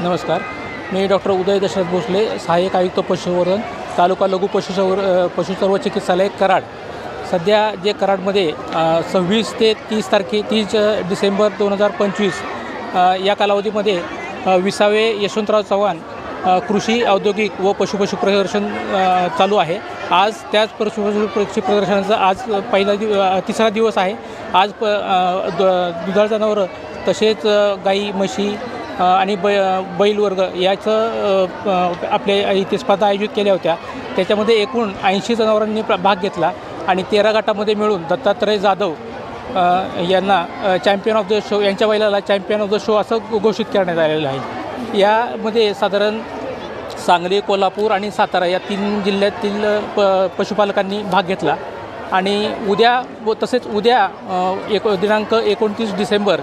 नमस्कार. मी डॉक्टर उदय दशरथ भोसले सहाय्यक आयुक्त पशुवरण तालुका लघु पशुसंवर पशुसर्व चिकित्सालय कराड. सध्या जे कराडमध्ये सव्वीस ते तीस तारखे तीस डिसेंबर दोन हजार पंचवीस या कालावधीमध्ये विसावे यशवंतराव चव्हाण कृषी औद्योगिक व पशु पशु प्रदर्शन चालू आहे. आज त्याच पशु पशु पक्षी प्रदर्शनाचा आज पहिला दिव तिसरा दिवस आहे. आज प दुधाळ जनावरं तसेच गाई म्हशी आणि बै बैल वर्ग याचं आपल्या इथे स्पर्धा आयोजित केल्या होत्या. त्याच्यामध्ये एकूण ऐंशी जनावरांनी प्र- भाग घेतला आणि तेरा गटामध्ये मिळून दत्तात्रय जाधव यांना चॅम्पियन ऑफ द शो यांच्या बैलाला चॅम्पियन ऑफ द शो असं घोषित करण्यात आलेलं आहे. यामध्ये साधारण सांगली कोल्हापूर आणि सातारा या तीन जिल्ह्यातील प पशुपालकांनी भाग घेतला. आणि उद्या व तसेच उद्या एक दिनांक एकोणतीस डिसेंबर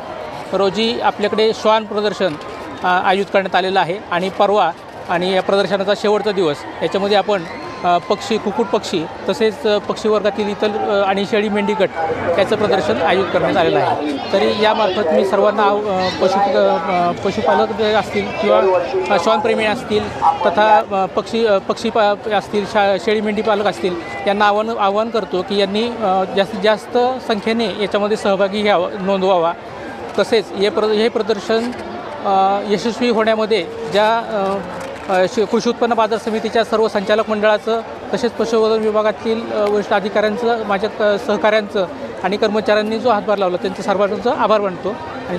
रोजी आपल्याकडे श्वान प्रदर्शन आयोजित करण्यात आलेलं आहे. आणि परवा आणि या प्रदर्शनाचा शेवटचा दिवस. याच्यामध्ये आपण पक्षी कुक्कुट पक्षी तसेच पक्षी वर्गातील इतर आणि शेळी मेंढीगट याचं प्रदर्शन आयोजित करण्यात आलेलं आहे. तरी यामार्फत मी सर्वांना आव- पशु पशुपालक जे असतील किंवा श्वानप्रेमी असतील तथा पक्षी पक्षी पा असतील शा शेळी मेंढी पालक असतील यांना आव्हान आव्हान करतो की यांनी जास्तीत जास्त संख्येने याच्यामध्ये सहभागी घ्यावं नोंदवावा. तसेच हे प्र हे प्रदर्शन यशस्वी होण्यामध्ये ज्या शि कृषी उत्पन्न बाजार समितीच्या सर्व संचालक मंडळाचं तसेच पशुवर्धन विभागातील वरिष्ठ अधिकाऱ्यांचं माझ्या क- सहकाऱ्यांचं आणि कर्मचाऱ्यांनी जो हातभार लावला त्यांचं सर्वांचं आभार मानतो. आणि